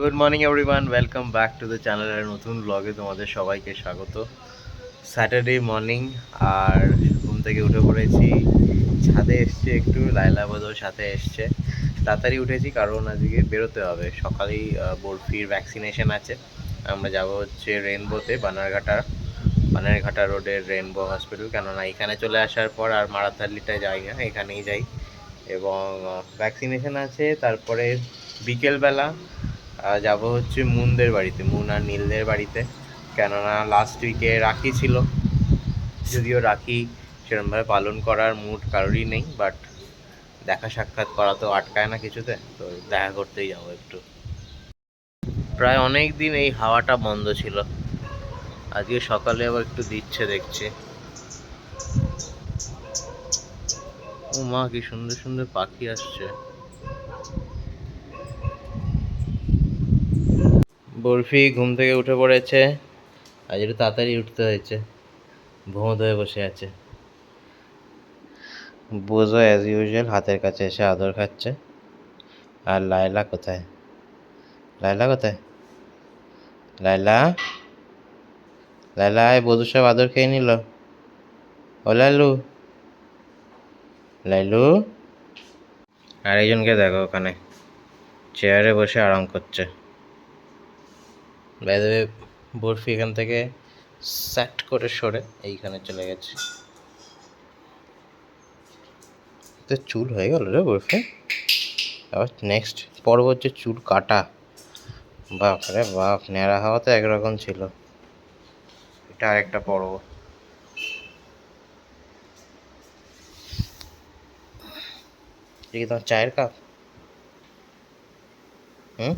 Good morning everyone welcome back to the চ্যানেলের নতুন ব্লগে তোমাদের সবাইকে স্বাগত। স্যাটারডে মর্নিং আর ঘুম থেকে উঠে পড়েছি। ছাদে এসছে একটু লাইলা বোধর সাথে এসছে। তাড়াতাড়ি উঠেছি কারণ আজকে বেরোতে হবে। সকালেই বরফির ভ্যাকসিনেশন আছে। আমরা যাব হচ্ছে রেনবোতে, বানারঘাটা বানারঘাটা রোডের রেনবো হসপিটাল কেননা এখানে চলে আসার পর আর মারাথাল্লিটায় যাই না, এখানেই যাই। এবং ভ্যাকসিনেশন আছে। তারপরে বিকেলবেলা যাব হচ্ছে মুনদের বাড়িতে, মুন আর নীলদের বাড়িতে। কেননা লাস্ট উইকে রাখি ছিল। যদিও রাখি সেরকমভাবে পালন করার মুড কারোরই নেই বাট দেখা সাক্ষাৎ করা তো আটকায় না কিছুতে, তো দেখা করতেই যাব একটু। প্রায় অনেক দিন এই হাওয়াটা বন্ধ ছিল। আজকে সকালে আবার একটু দিচ্ছে দেখছি। ও মা কি সুন্দর সুন্দর পাখি আসছে। বরফি ঘুম থেকে উঠে পড়েছে আজ একটু তাড়াতাড়ি উঠতে হয়েছে। ভোঁদ হয়ে বসে আছে। বোঝো অ্যাজ ইউজুয়াল হাতের কাছে এসে আদর খাচ্ছে। আর লায়লা কোথায়? লায়লা কোথায়? লায়লা? লায়লা বধু সব আদর খেয়ে নিল। ও লালু? লাইলু আর একজনকে দেখো ওখানে। চেয়ারে বসে আরাম করছে। বাইরে বরফি এখান থেকে স্যাট করে সরে এইখানে চলে গেছে। তো চুল হয়ে গেল রে বরফি। আবার নেক্সট পর্ব হচ্ছে চুল কাটা। বাপ রে বাপ, ন্যাড়া হওয়া তো একরকম ছিল। এটা আরেকটা পর্ব। এটা কি তোমার চায়ের কাপ হুম?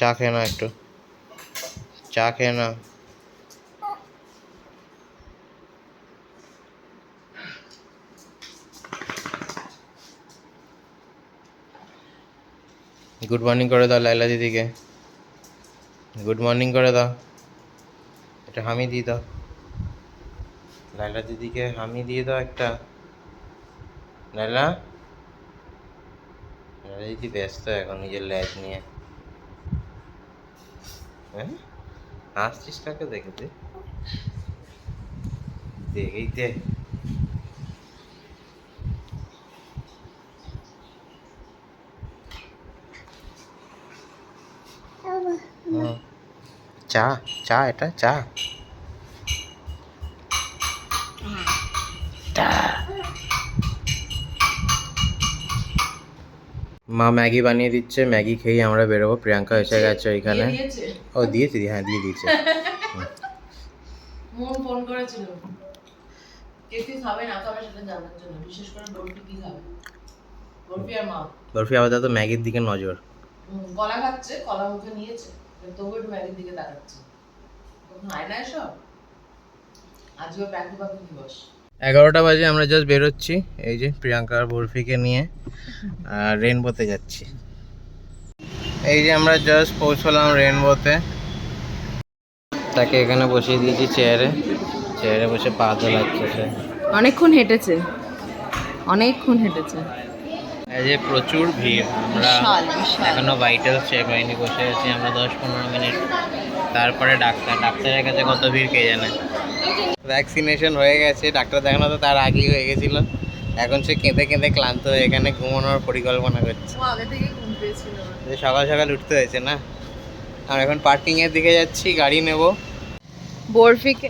চা খেয়ে নাও একটু। চা খেয়ে নাও। গুড মর্নিং করে দাও লাইলা দিদিকে। গুড মর্নিং করে দাও। এটা হামি দিয়ে দাও। লাইলা দিদিকে হামি দিয়ে দাও একটা। লাইলা লাইলা দিদি ব্যস্ত এখন নিজের ল্যাজ নিয়ে। হ্যাঁ? হাসছিস কাকে দেখে দে। দেখেই দে। চা চা এটা চা। মা ম্যাগি বানিয়ে দিচ্ছে ম্যাগি খেয়ে আমরা বেরোবো। প্রিয়াঙ্কা এসে গেছে ওইখানে। ও দিয়েছি হ্যাঁ দিয়ে দিয়েছে। মন ফোন করেছিল। কে খাবে না খাবে সেটা জানার জন্য। বিশেষ করে বরফি বরফি আপাতত ম্যাগির দিকে নজর। কলা খাচ্ছে কলা মুখে নিয়েছে তবু একটু ম্যাগির দিকে তাকাচ্ছে। তখন হয় না এসব আজকে প্যাকু প্যাকু দিবস। এগারোটা বাজে আমরা জাস্ট বেরোচ্ছি। এই যে প্রিয়াঙ্কা আর বরফিকে নিয়ে আর রেনবোতে যাচ্ছি। এই যে আমরা জাস্ট পৌঁছলাম রেনবোতে তাকে এখানে বসিয়ে দিয়েছি চেয়ারে চেয়ারে বসে পা দোলাচ্ছে। সে অনেকক্ষণ হেঁটেছে। অনেকক্ষণ হেঁটেছে। এই যে প্রচুর ভিড়। আমরা এখনও ভাইটাল চেক হয়নি বসে আছি আমরা দশ পনেরো মিনিট। তারপরে ডাক্তার ডাক্তারের কাছে কত ভিড় কে জানে? ভ্যাকসিনেশন হয়ে গেছে ডাক্তার দেখানো তো তার আগেই হয়ে গেছিল। এখন সে কেঁদে কেঁদে ক্লান্ত হয়ে এখানে ঘুমানোর পরিকল্পনা করছে। যে সকাল সকাল উঠতে হয়েছে না? আমরা এখন পার্কিং এর দিকে যাচ্ছি গাড়ি নেব। বরফিকে।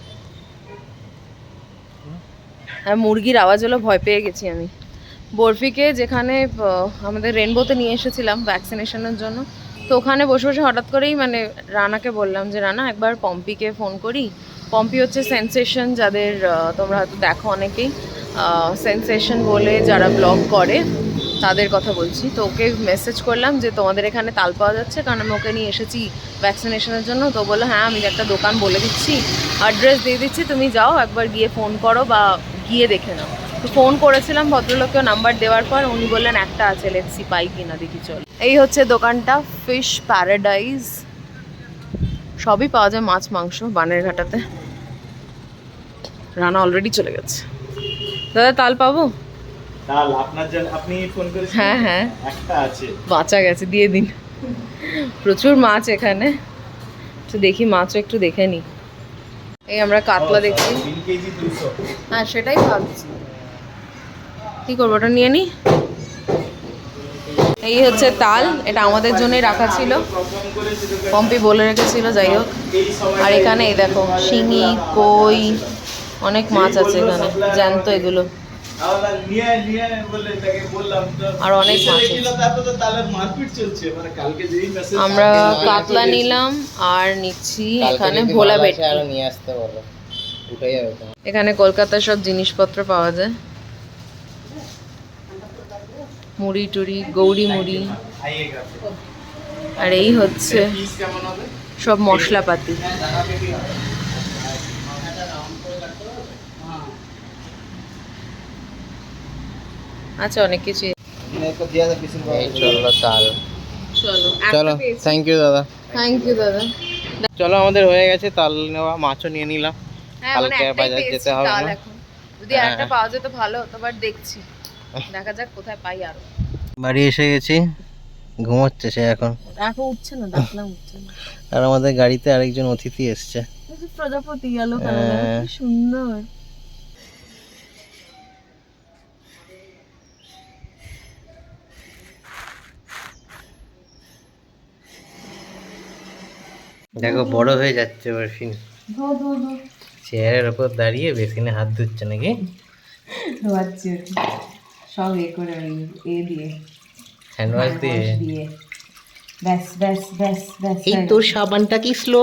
হ্যাঁ মুরগির আওয়াজ হলো ভয় পেয়ে গেছি আমি। বরফিকে যেখানে আমাদের রেনবোতে নিয়ে এসেছিলাম ভ্যাকসিনেশনের জন্য তো ওখানে বসে বসে হঠাৎ করেই মানে রানাকে বললাম যে রানা একবার পম্পিকে ফোন করি। পম্পি হচ্ছে সেন্সেশন যাদের তোমরা হয়তো দেখো অনেকেই। সেন্সেশন বলে যারা ব্লগ করে, তাদের কথা বলছি। তো ওকে মেসেজ করলাম যে তোমাদের এখানে তাল পাওয়া যাচ্ছে, কারণ আমি ওকে নিয়ে এসেছি ভ্যাকসিনেশনের জন্য। তো বলল হ্যাঁ আমি একটা দোকান বলে দিচ্ছি। অ্যাড্রেস দিয়ে দিচ্ছি, তুমি যাও, একবার গিয়ে ফোন করো বা গিয়ে দেখে নাও। তো ফোন করেছিলাম ভদ্রলোককেও নাম্বার দেওয়ার পর উনি বললেন, একটা আছে লেটসি পাই কিনা, দেখি চল। এই হচ্ছে দোকানটা ফিশ প্যারাডাইজ সবই পাওয়া যায় মাছ মাংস বানের ঘাটাতে। রানা অলরেডি চলে গেছে। দাদা তাল পাবো? তাল আপনার জন্য আপনি ফোন করেছেন? হ্যাঁ হ্যাঁ। একটা আছে। বাঁচা গেছে দিয়ে দিন। প্রচুর মাছ এখানে। তো দেখি মাছও একটু দেখে নি। এই আমরা কাতলা দেখছি। হ্যাঁ সেটাই ভাবছি। কি করব ওটা নিয়ে নি? এই হচ্ছে তাল এটা আমাদের জন্যই রাখা ছিল। পম্পি বলে রেখেছিল যাই হোক। আর এখানে এই দেখো শিঙি কই অনেক মাছ আছে এখানে জ্যান্ত এগুলো। আর অনেক মাছ আমরা কাতলা নিলাম আর নিচ্ছি এখানে ভোলা তোমার এখানে কলকাতার সব জিনিসপত্র পাওয়া যায়। মুড়ি টুড়ি গৌরি মুড়ি। আর এই হচ্ছে সব মশলাপাতি। আচ্ছা অনেক কিছু। চলল তাল। চলো চলো থ্যাংক ইউ দাদা। থ্যাংক ইউ দাদা। চলো আমাদের হয়ে গেছে তাল নেওয়া মাছও নিয়ে নিলাম। হ্যাঁ মানে কালকে বাজার যেতে হবে না? যদি হ্যাঁ। একটা পাওয়া যেত ভালো হতো বাট দেখছি। দেখা যাক কোথায় পাই আরও। বাড়ি এসে গেছি ঘুমোচ্ছে সে এখন। এখন উঠছে না দেখলাম উঠছে না। আর আমাদের গাড়িতে আরেকজন অতিথি এসছে। প্রজাপতি গেল হ্যাঁ। সুন্দর। দেখো বড় হয়ে যাচ্ছে ধো চেয়ারের ওপর দাঁড়িয়ে বেসিনে হাত ধুচ্ছে নাকি? সব এ করে ওই এ দিয়ে। হ্যান্ড ওয়াশ দিয়ে? ব্যাস ব্যাস ব্যাস ব্যাস এই তোর সাবানটা কি স্লো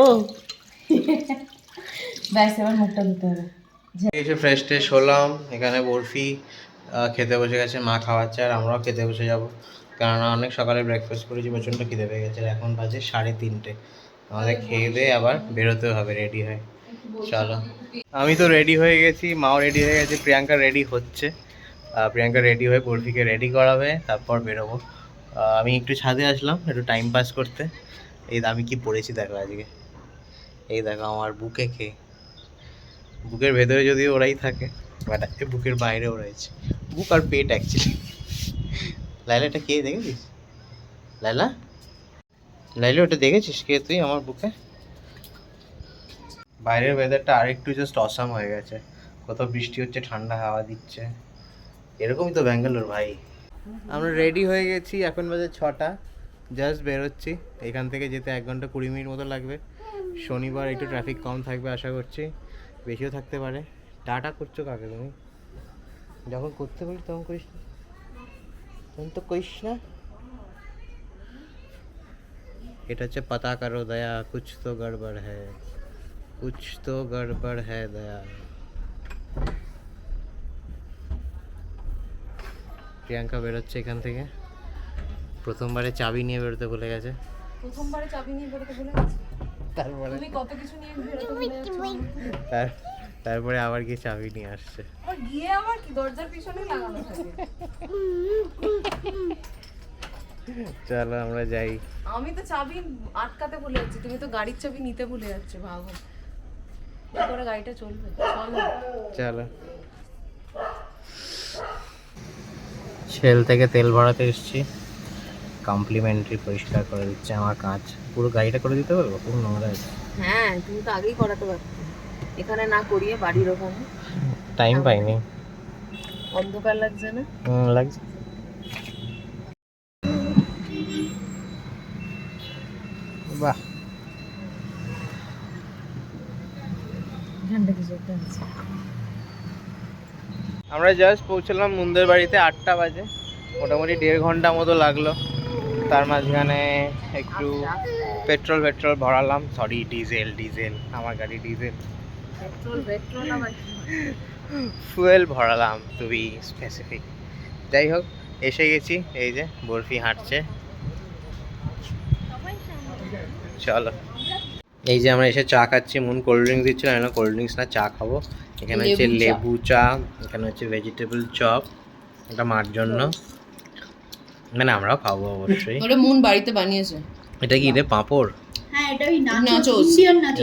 ব্যাস এবার মুখটা ধুতে হবে। এসে ফ্রেশ ট্রেশ হলাম এখানে বরফি খেতে বসে গেছে মা খাওয়াচ্ছে আর আমরাও খেতে বসে যাব। কেননা অনেক সকালে ব্রেকফাস্ট করেছি প্রচণ্ড খিদে পেয়ে গেছে এখন বাজে সাড়ে তিনটে। আমাদের খেয়ে দিয়ে আবার বেরোতে হবে রেডি হয়ে। চলো। আমি তো রেডি হয়ে গেছি মাও রেডি হয়ে গেছে প্রিয়াঙ্কা রেডি হচ্ছে। প্রিয়াঙ্কা রেডি হয়ে বরফিকে রেডি করাবে, তারপর বেরোবো। আমি একটু ছাদে আসলাম, একটু টাইম পাস করতে। এই আমি কি পড়েছি দেখো আজকে। এই দেখো আমার বুকে খেয়ে বুকের ভেতরে যদি ওরাই থাকে বাট বুকের বাইরেও রয়েছে বুক আর পেট অ্যাকচুয়ালি লাইলা এটা কে দেখেছিস? লাইলা লাইলা ওটা দেখেছিস কে তুই আমার বুকে? বাইরের ওয়েদারটা আরেকটু জাস্ট অসাম হয়ে গেছে। কোথাও বৃষ্টি হচ্ছে, ঠান্ডা হাওয়া দিচ্ছে। এরকমই তো ব্যাঙ্গালোর, ভাই। আমরা রেডি হয়ে গেছি, এখন বাজে ছটা। জাস্ট বেরোচ্ছি, এখান থেকে যেতে এক ঘণ্টা কুড়ি মিনিট মতো লাগবে। শনিবার একটু ট্রাফিক কম থাকবে, আশা করছি। বেশিও থাকতে পারে। টাটা করছ কাকে তুমি? যখন করতে পারি তখন করিস না। তখন তো করিস না। এটা হচ্ছে পাতা করো দয়া, কুছ তো গড়বড় হ্যাঁ কুছ তো গড়বড় হ্যাঁ দয়া। প্রিয়াঙ্কা বেরোচ্ছে এখান থেকে। প্রথমবারে চাবি নিয়ে বেরোতে ভুলে গেছে। প্রথমবারে চাবি নিয়ে বেরোতে ভুলে গেছি? তারপরে? তুমি কত কিছু নিয়ে বেরোতে ভুলে তার তারপরে আবার গিয়ে চাবি নিয়ে আসছে। আবার গিয়ে আবার কি? দরজার পিছনে লাগানো থাকে। চলো আমরা যাই। আমি তো চাবি আটকাতে ভুলে যাচ্ছি। তুমি তো গাড়ির চাবি নিতে ভুলে যাচ্ছো ভাবো কি করে গাড়িটা চলবে? চলো। চলো। শেল থেকে তেল ভরাতে এসেছি। কমপ্লিমেন্টারি পরিষ্কার করে দিচ্ছে আমার কাজ। পুরো গাড়িটা করে দিতে পারব? খুব নোংরা আছে। হ্যাঁ তুমি তো আগেই করাতে পারতে। এখানে না করিয়ে বাড়ির ওখানে টাইম পাইনি। অন্ধকার লাগছে না? হুম, লাগছে। বাহ। এখানটা কিছু একটা আছে আমরা জাস্ট পৌঁছলাম মুন্দের বাড়িতে আটটা বাজে। মোটামুটি দেড় ঘণ্টা মতো লাগল। তার মাঝখানে একটু পেট্রোল পেট্রোল ভরালাম। সরি ডিজেল ডিজেল আমার গাড়ি ডিজেল? ফুয়েল ভরালাম টু বি স্পেসিফিক যাই হোক এসে গেছি। এই যে বরফি হাঁটছে। চলো। এই যে আমরা এসে চা খাচ্ছি। মন কোল্ড ড্রিঙ্কস দিচ্ছিল না কোল্ড ড্রিঙ্কস না চা খাব। এখানে হচ্ছে লেবু চা এখানে হচ্ছে ভেজিটেবল চপ এটা মার জন্য। মানে আমরা খাব অবশ্যই। ওটা মন বাড়িতে বানিয়েছে। এটা কি রে পাঁপড়? হ্যাঁ এটা ওই নাচোস।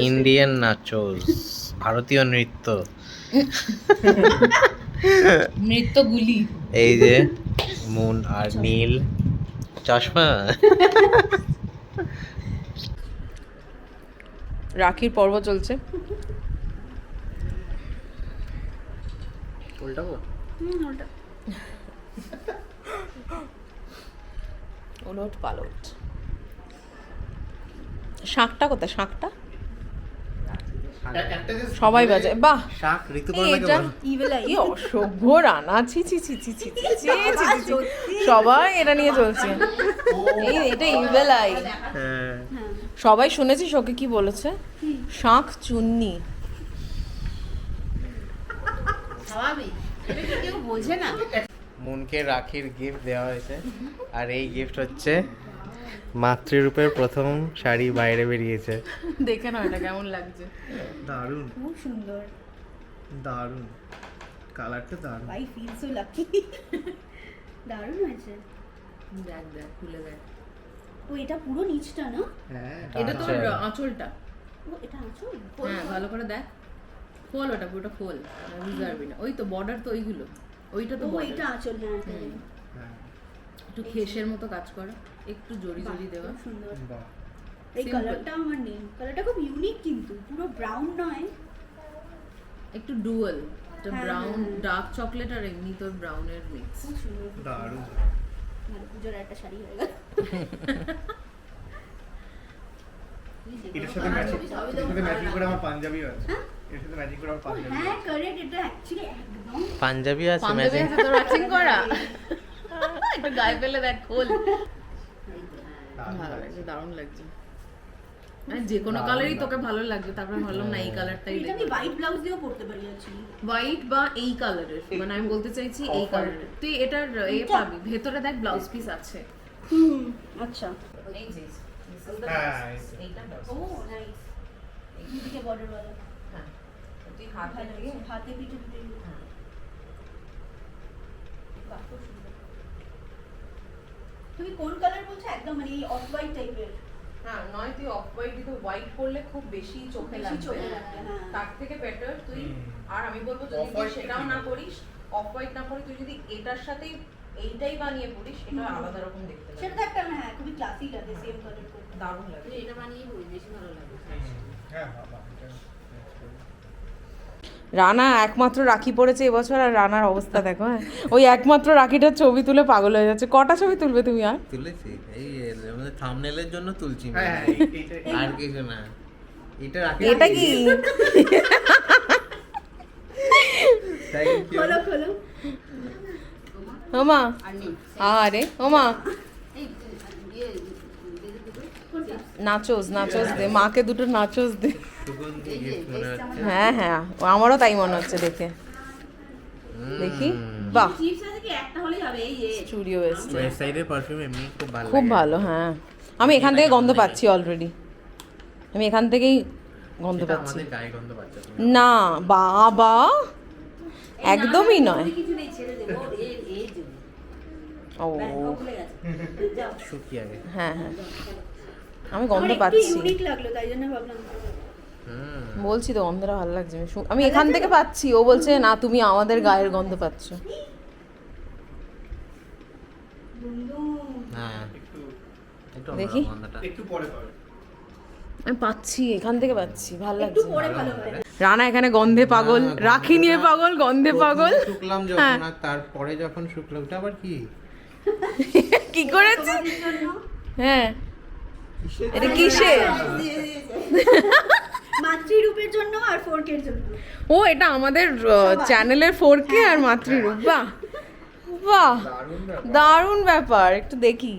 ইন্ডিয়ান নাচোস ভারতীয় নৃত্য। নৃত্যগুলি। এই যে মুন আর নীল। চশমা। রাখির পর্ব চলছে। উল্টাবো? ওলট পালট। শাকটা কোথায়? শাকটা? সবাই বাজে। বাহ। শাক অসভ্য রানা। ছি ছি ছি ছি ছি। সবাই এটা নিয়ে চলছে। এই এটা ইভেল আই হ্যাঁ। সবাই শুনেছিস ওকে কি বলেছে? শাঁখ চুন্নি। স্বাভাবিক। এটা কি কেউ বোঝে না? মনকে রাখির গিফট দেওয়া হয়েছে। আর এই গিফট হচ্ছে মাতৃরূপের প্রথম শাড়ি বাইরে বেরিয়েছে। দেখে না এটা কেমন লাগছে। দারুণ। খুব সুন্দর। দারুণ। কালারটা দারুণ। আই ফিল সো লাকি দারুণ হয়েছে। দেখ দেখ খুলে দেখ। ও এটা পুরো নিচটা না? হ্যাঁ এটা তোর আচ্ছা। আঁচলটা। ও এটা আঁচল? হ্যাঁ ভালো করে দেখ। ফোল ওটা পুরোটা ফোল বুঝতে পারবি না। ওই তো বর্ডার তো ওইগুলো। ওইটা তো ও border। আঁচল হ্যাঁ। একটু খেসের মতো কাজ করা। একটু জড়ি জড়ি দেওয়া। খুব সুন্দর। এই কালারটা আমার নেই। কালারটা খুব ইউনিক কিন্তু। পুরো ব্রাউন নয়। একটু ডুয়াল একটা হ্যাঁ, ব্রাউন। ডার্ক চকলেট আর এমনি তোর ব্রাউনের মিক্স খুব সুন্দর দারুণ। ভালো পুজোর একটা শাড়ি হয়ে গেল। এটার সাথে ম্যাচিং করে আমার পাঞ্জাবিও আছে। পাঞ্জাবি হ্যাঁ? একদম। পাঞ্জাবি আছে পাঞ্জাবি ম্যাচিং আছে তোর ম্যাচিং করা? একটু গায়ে ফেলে দেখ খোল। দারুণ ভালো লাগছে। লাগছে দারুণ লাগছে। মানে যে কোনো কালারই তোকে ভালো লাগবে তারপরে ভাবলাম না এই কালারটাই এটা আমি হোয়াইট ব্লাউজ দিয়েও পরতে পারি অ্যাকচুয়ালি হোয়াইট বা এই কালারের মানে আমি বলতে চাইছি এই কালারের তুই এটার এ পাবি ভেতরে দেখ ব্লাউজ পিস আছে। হুম আচ্ছা। এই যে হ্যাঁ, এইটা ও নাইস দিকে বর্ডার वाला হ্যাঁ তুই হাত ভালো হাতে পিঠে পিঠে। বাহ, খুব সুন্দর। তুমি কোন কালার বলছো? একদম মানে এই অফ হোয়াইট টাইপের হ্যাঁ নয় তুই অফ হোয়াইট দিতে হোয়াইট করলে খুব বেশি চোখে লাগবে। চোখে হ্যাঁ। তার থেকে বেটার তুই আর আমি বলব যদি তুই সেটাও না করিস অফ হোয়াইট না করে তুই যদি এটার সাথেই এইটাই বানিয়ে পড়িস এটা আলাদা রকম দেখতে সেটা একটা হ্যাঁ খুবই ক্লাসিক লাগে সেম কালার দারুণ লাগে। এটা বানিয়ে পড়ি বেশি ভালো লাগে। হ্যাঁ বাবা। রানা একমাত্র রাখি পড়েছে এবছর আর রানার অবস্থা দেখো হ্যাঁ ওই একমাত্র রাখিটার ছবি তুলে পাগল হয়ে যাচ্ছে কটা ছবি তুলবে তুমি আর তুলেছি এই আমাদের থাম্বনেলের জন্য তুলছি হ্যাঁ হ্যাঁ আর কিছু না এটা রাখি এটা কি খোলো খোলো ওমা আর ওমা ইয়ে নাচোস নাচোস দে মাকে দুটো নাচোস দে। হ্যাঁ হ্যাঁ ও আমারও তাই মনে হচ্ছে দেখে। দেখি বাহ। স্টুডিও খুব ভালো হ্যাঁ। আমি এখান থেকে গন্ধ পাচ্ছি অলরেডি আমি এখান থেকেই গন্ধ পাচ্ছি। না। বাবা। একদমই নয়। ও। হ্যাঁ হ্যাঁ। আমি গন্ধ পাচ্ছি। ইউনিক লাগল তাই জন্য ভাবলাম বলছি তো গন্ধটা ভালো লাগছে। আমি আমি এখান থেকে পাচ্ছি। ও বলছে না তুমি আমাদের গায়ের গন্ধ পাচ্ছ। হ্যাঁ। একটু একটু দেখি। দেখি একটু পরে আমি পাচ্ছি এখান থেকে পাচ্ছি। ভালো একটু লাগছে। পরে ভালো হয় রানা এখানে গন্ধে পাগল। রাখি নিয়ে পাগল গন্ধে পাগল। শুকলাম হ্যাঁ। যখন আর তারপরে যখন শুকলো ওটা আবার কি? কি করেছে? হ্যাঁ। এটা কিসের? মাতৃরূপের জন্য আর ফোরকের জন্য। ও এটা আমাদের চ্যানেলের ফোর কে আর মাতৃরূপ বাহ। বাহ দারুণ ব্যাপার। একটু দেখি।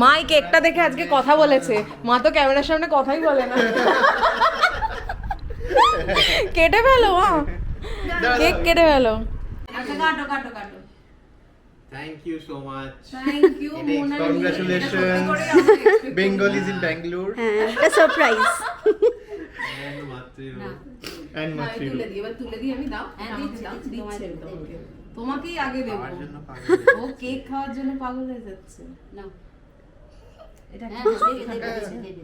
মা এই কেকটা দেখে আজকে কথা বলেছে। মা তো ক্যামেরার সামনে কথাই বলে না। কেটে ফেলো মা। কেক কেটে ফেলো। আচ্ছা কাটো কাটো কাটো। Thank you so much thank you Congratulations. Bengal is in Bangalore. হ্যাঁ এটা সারপ্রাইজ এন্ড মাতৃ and Matriru. তুলে দিই এবার তুলে দিই আমি দাও হ্যাঁ, দিচ্ছি, দিচ্ছি। তোমাকেই আগে দেবো ও কেক খাওয়ার জন্য পাগল হয়ে যাচ্ছে নাও এটা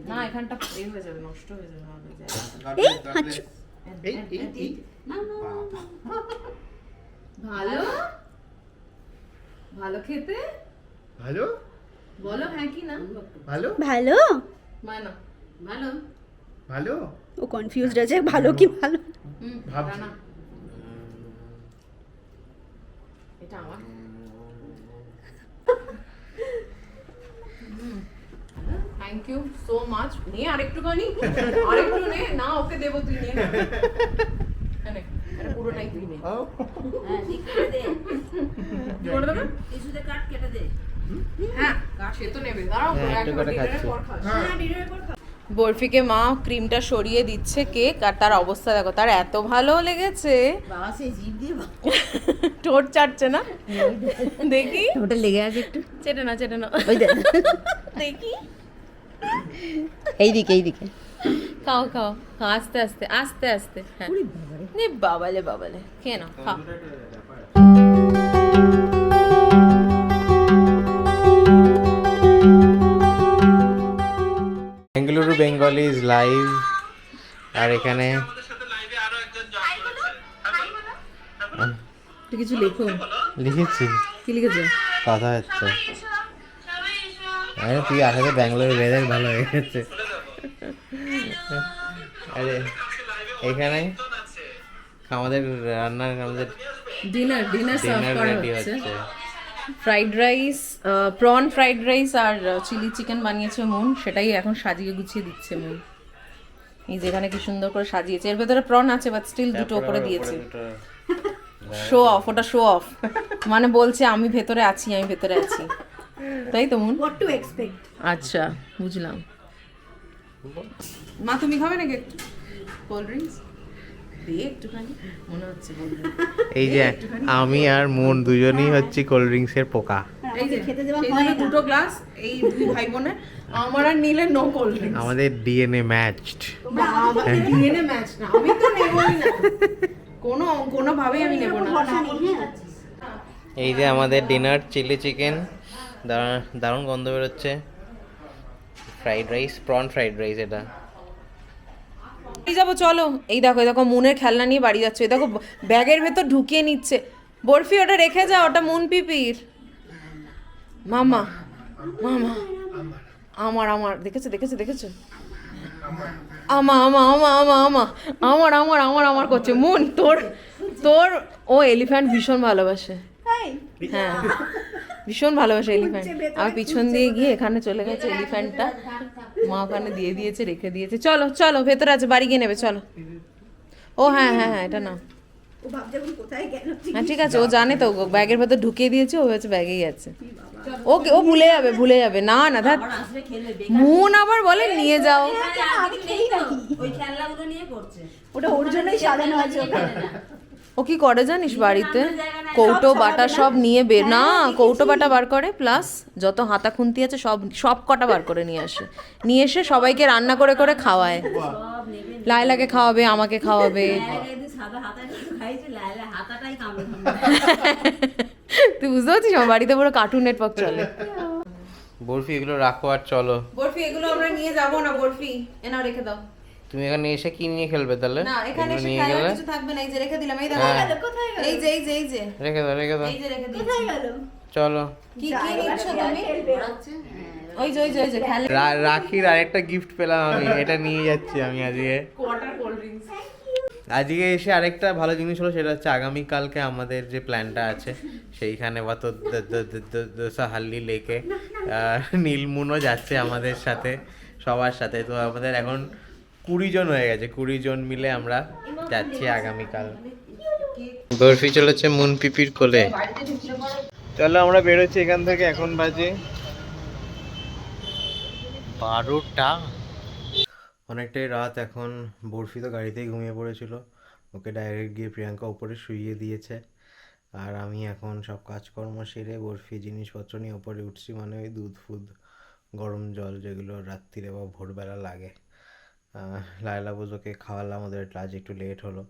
না। এখানটা এ হয়ে যাবে নষ্ট হয়ে যাবে না। এই, এই, এই, এই। নাও, নাও, নাও, নাও। ভালো ভালো খেতে? ভালো? বলো হ্যাঁ কি না? ভালো? ভালো? ভালো? ভালো? ও কনফিউজড আছে ভালো কি ভালো? ভাবছি। এটা আমার। থ্যাংক ইউ সো মাচ নে আরেকটুখানি। আরেকটু নে। না ওকে দেবো তুই নে। হ্যাঁ, নে, করে দেবে হ্যাঁ। সে তো নেবে। দাঁড়াও হ্যাঁ, করে। পর বরফিকে মা ক্রিমটা সরিয়ে দিচ্ছে কেক আর তার অবস্থা দেখো তার এত ভালো লেগেছে। ঠোঁট চাটছে না? দেখি। ওটা লেগে আছে একটু। চেটে না চেটে না ওই দেখ। দেখি। এইদিকে এইদিকে। খাও খাও আস্তে আস্তে আস্তে আস্তে হ্যাঁ। নে বাবালে বাবালে খেয়ে নাও খাও। বেঙ্গালুরু বেঙ্গলি ইজ লাইভ আর এখানে তুই কিছু লেখো। লিখেছি। কি লিখেছো? কথা হচ্ছে। আরে তুই আসাতে ব্যাঙ্গালোরের ওয়েদার ভালো হয়ে গেছে। আরে এখানে আমাদের রান্নার আমাদের ডিনার ডিনার সার্ভ করা হচ্ছে। Fried rice prawn fried rice আর চিলি চিকেন বানিয়েছে মন। সেটাই এখন সাজিয়ে গুছিয়ে দিচ্ছে মন। এই যেখানে কি সুন্দর করে সাজিয়েছে। এর ভেতরে প্রন আছে বাট স্টিল দুটো করে দিয়েছে। শো অফ ওটা শো অফ মানে বলছে আমি ভেতরে আছি আমি ভেতরে আছি। তাই তো মন? হোয়াট টু এক্সপেক্ট আচ্ছা বুঝলাম। মা তুমি খাবে নাকি একটু? কোল্ড ড্রিঙ্কস মনে এই যে আমি আর মন দুজনেই হচ্ছে কোল্ড ড্রিঙ্কস এর পোকা। এই যে খেতে দেওয়া সেই হয়। দুটো গ্লাস এই দুই ভাই বোনের আমার আর নিলে নো কোল্ড ড্রিঙ্কস আমাদের ডিএনএ ম্যাচড আমাদের ডিএনএ ম্যাচ না আমি তো নেবই না। কোনো কোনো ভাবেই আমি নেব না। হ্যাঁ। এই যে আমাদের ডিনার চিলি চিকেন দারুণ গন্ধ বেরোচ্ছে। Fried rice prawn fried rice এটা। এই যাব, চলো। এই দেখো এই দেখো, মুনের খেলনা নিয়ে বাড়ি যাচ্ছে। এই দেখো, ব্যাগের ভেতর ঢুকিয়ে নিচ্ছে। বরফি, ওটা রেখে যা ওটা মুন পিপির। মামা মামা, আমার আমার, দেখেছ দেখেছ দেখেছ? আমা আমা আমা আমা আমা, আমার আমার আমার আমার করছে। মুন, তোর তোর, ও এলিফ্যান্ট ভীষণ ভালোবাসে। হ্যাঁ। ভীষণ ভালোবাসে এলিফ্যান্ট আমার পিছন দিয়ে গিয়ে এখানে চলে গেছে এলিফ্যান্টটা মা ওখানে দিয়ে দিয়েছে রেখে দিয়েছে। চলো চলো ভেতরে আছে বাড়ি গিয়ে নেবে চলো। ও হ্যাঁ হ্যাঁ হ্যাঁ এটা না ও ভাবছে এখন কোথায় গেল হ্যাঁ ঠিক আছে ও জানে তো ও ব্যাগের ভেতর ঢুকিয়ে দিয়েছে ও হচ্ছে ব্যাগেই আছে। ওকে ও ভুলে যাবে ভুলে যাবে। না না খেলবে মুন আবার বলে নিয়ে যাও। ওটা ওর জন্যই সাজানো আছে ও কি করে জানিস বাড়িতে? কৌটো বাটা সব নিয়ে বের না কৌটো বাটা বার করে প্লাস যত হাতা খুন্তি আছে সব সব কটা বার করে নিয়ে আসে। নিয়ে এসে সবাইকে রান্না করে করে খাওয়ায়। লাইলাকে খাওয়াবে আমাকে খাওয়াবে। একদিন সাদা হাতা খাইছে লাইলা হাতাটাই কামড়ে তুই বুঝতে পারছিস? আমার বাড়িতে পুরো কার্টুন নেটওয়ার্ক চলে। বরফি এগুলো রাখো আর চলো। বরফি এগুলো আমরা নিয়ে যাব না বরফি। এনা রেখে দাও। তুমি এখানে এসে কি নিয়ে খেলবে তাহলে? না এখানে এসে নিয়ে খেলার গেলে? কিছু থাকবে না এই যে রেখে দিলাম এই দেখো হ্যাঁ। কোথায় গেল? এই যে এই যে এই যে। রেখে দাও রেখে দাও। এই যে রেখে দিয়েছি। কোথায় গেল? চলো। কি কি নিচ্ছ তুমি? ওই যে ওই যে ওই যে খেলে। রাখির আরেকটা গিফট পেলাম আমি এটা নিয়ে যাচ্ছি আমি আজকে। কোয়ার্টার কোল্ড ড্রিঙ্কস আজকে এসে আরেকটা ভালো জিনিস হলো সেটা হচ্ছে আগামীকালকে আমাদের যে প্ল্যানটা আছে সেইখানে বা তো হাল্লি লেকে নীলমুনও যাচ্ছে আমাদের সাথে সবার সাথে। তো আমাদের এখন কুড়ি জন হয়ে গেছে কুড়ি জন মিলে আমরা যাচ্ছি আগামীকাল। বরফি চলেছে মুন পিপির কোলে। চলো আমরা বেরোচ্ছি এখান থেকে এখন বাজে বারোটা। অনেকটাই রাত এখন বরফি তো গাড়িতেই ঘুমিয়ে পড়েছিল। ওকে ডাইরেক্ট গিয়ে প্রিয়াঙ্কা উপরে শুইয়ে দিয়েছে। আর আমি এখন সব কাজকর্ম সেরে বরফি জিনিসপত্র নিয়ে উপরে উঠছি মানে ওই দুধ ফুদ গরম জল যেগুলো রাত্রিরে বা ভোরবেলা লাগে। লায়লা বুঝোকে খাওয়ালাম, ওদের আজ একটু লেট হলো।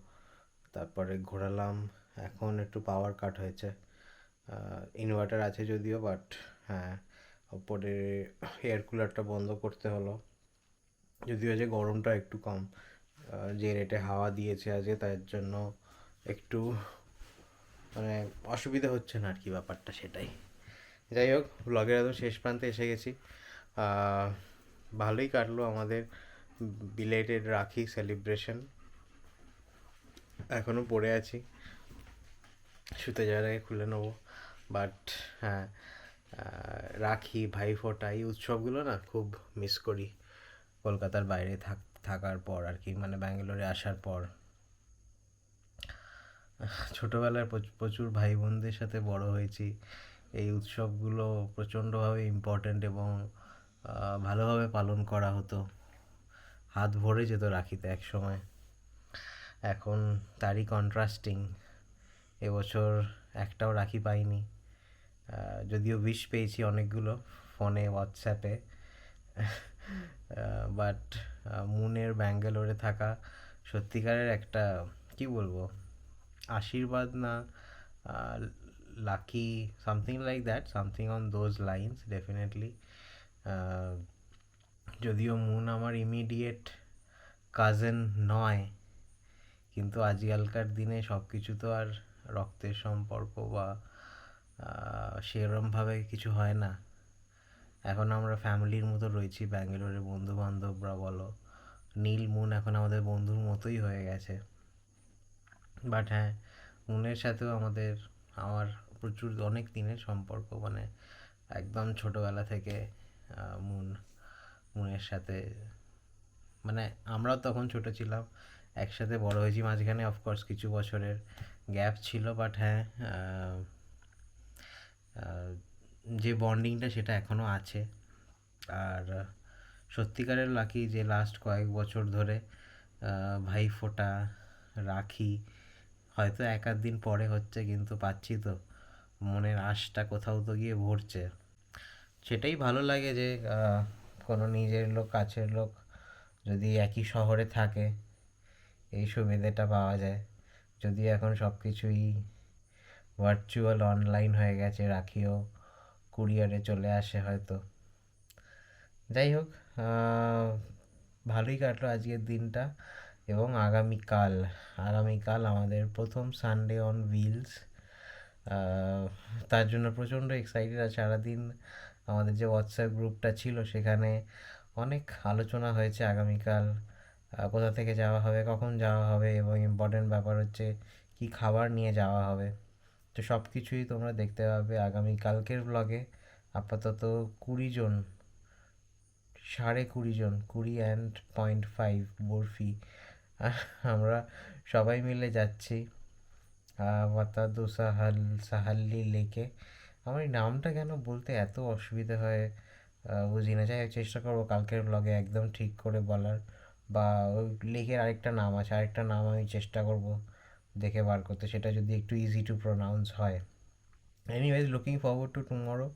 তারপরে ঘোরালাম, এখন একটু পাওয়ার কাট হয়েছে। ইনভার্টার আছে যদিও বাট হ্যাঁ ওপরে এয়ার কুলারটা বন্ধ করতে হলো। যদিও যে গরমটা একটু কম যে রেটে হাওয়া দিয়েছে আজকে, তার জন্য একটু মানে অসুবিধা হচ্ছে না আর কি ব্যাপারটা সেটাই। যাই হোক ব্লগের একদম শেষ প্রান্তে এসে গেছি। ভালোই কাটলো আমাদের। বিলেটেড রাখি সেলিব্রেশন এখনও পড়ে আছি। শুতে যাওয়ার আগে খুলে নেব। বাট হ্যাঁ রাখি ভাইফোঁটা এই উৎসবগুলো না খুব মিস করি। কলকাতার বাইরে থাক, থাকার পর আর কি মানে ব্যাঙ্গালোরে আসার পর। ছোটোবেলায় প্রচ- প্রচুর ভাই বোনদের সাথে বড় হয়েছি। এই উৎসবগুলো প্রচণ্ডভাবে ইম্পর্ট্যান্ট এবং ভালোভাবে পালন করা হতো। হাত ভরে যেত রাখিতে এক সময় এখন তারই কন্ট্রাস্টিং এবছর একটাও রাখি পাইনি। যদিও উইশ পেয়েছি অনেকগুলো ফোনে হোয়াটসঅ্যাপে বাট মুনের ব্যাঙ্গালোরে থাকা সত্যিকারের একটা, কি বলব, আশীর্বাদ না lucky something like that something on those lines definitely যদিও মুন আমার ইমিডিয়েট কাজেন নয়, কিন্তু আজকালকার দিনে সব কিছু তো আর রক্তের সম্পর্ক বা সেরমভাবে কিছু হয় না। এখন আমরা ফ্যামিলির মতো রয়েছি, ব্যাঙ্গালোরে বন্ধু বান্ধবরা বলো, নীল মুন এখন আমাদের বন্ধুর মতোই হয়ে গেছে। বাট হ্যাঁ মুনের সাথেও আমাদের, আমার প্রচুর অনেক দিনের সম্পর্ক মানে একদম ছোটোবেলা থেকে মুন মুনের সাথে মানে আমরাও তখন ছোট ছিলাম একসাথে বড় হয়েছি মাঝখানে অফকোর্স কিছু বছরের গ্যাপ ছিল বাট হ্যাঁ যে বন্ডিংটা সেটা এখনও আছে। আর সত্যিকারের লাকি যে লাস্ট কয়েক বছর ধরে আহ, ভাইফোঁটা রাখি হয়তো এক আধ দিন পরে হচ্ছে কিন্তু পাচ্ছি তো মনের আশটা কোথাও তো গিয়ে ভরছে। সেটাই ভালো লাগে যে কোনো নিজের লোক, কাছের লোক যদি একই শহরে থাকে, এই সুবিধাটা পাওয়া যায়। যদি এখন সব কিছুই ভার্চুয়াল অনলাইন হয়ে গেছে, রাখিও কুরিয়ারে চলে আসে হয়তো। যাই হোক ভালোই কাটলো আজকের দিনটা এবং আগামীকাল আগামীকাল আমাদের প্রথম সানডে অন হুইলস তার জন্য প্রচণ্ড এক্সাইটেড আর সারাদিন আমাদের যে হোয়াটসঅ্যাপ গ্রুপটা ছিল সেখানে অনেক আলোচনা হয়েছে আগামীকাল কোথা থেকে যাওয়া হবে, কখন যাওয়া হবে এবং ইম্পর্টেন্ট ব্যাপার হচ্ছে কি খাবার নিয়ে যাওয়া হবে। তো সব কিছুই তোমরা দেখতে পাবে আগামীকালকের ব্লগে আপাতত কুড়ি জন, সাড়ে কুড়ি জন, কুড়ি অ্যান্ড পয়েন্ট ফাইভ বরফি। আমরা সবাই মিলে যাচ্ছি মাতাদু সাহাল সাহাল্লি লেকে। আমার এই নামটা কেন বলতে এত অসুবিধা হয়? বুঝি না যাই চেষ্টা করব কালকের ব্লগে একদম ঠিক করে বলার। বা ওই লেকের আরেকটা নাম আছে আরেকটা নাম আমি চেষ্টা করব দেখে বার করতে সেটা যদি একটু ইজি টু প্রোনাউন্স হয়। Anyways looking forward to tomorrow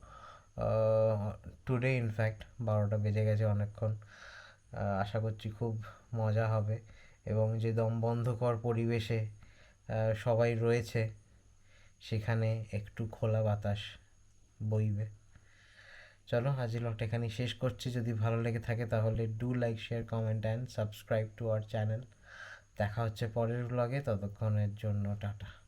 today in fact বারোটা বেজে গেছে অনেকক্ষণ। আশা করছি খুব মজা হবে। এবং যে দমবন্ধকর পরিবেশে আহ, সবাই রয়েছে। সেখানে একটু খোলা বাতাস বইবে। চলো, আজ লট এখানে শেষ করছি। যদি ভালো লেগে থাকে তাহলে do like share comment and subscribe to our channel দেখা হচ্ছে পরের ব্লগে ততক্ষণের জন্য টাটা।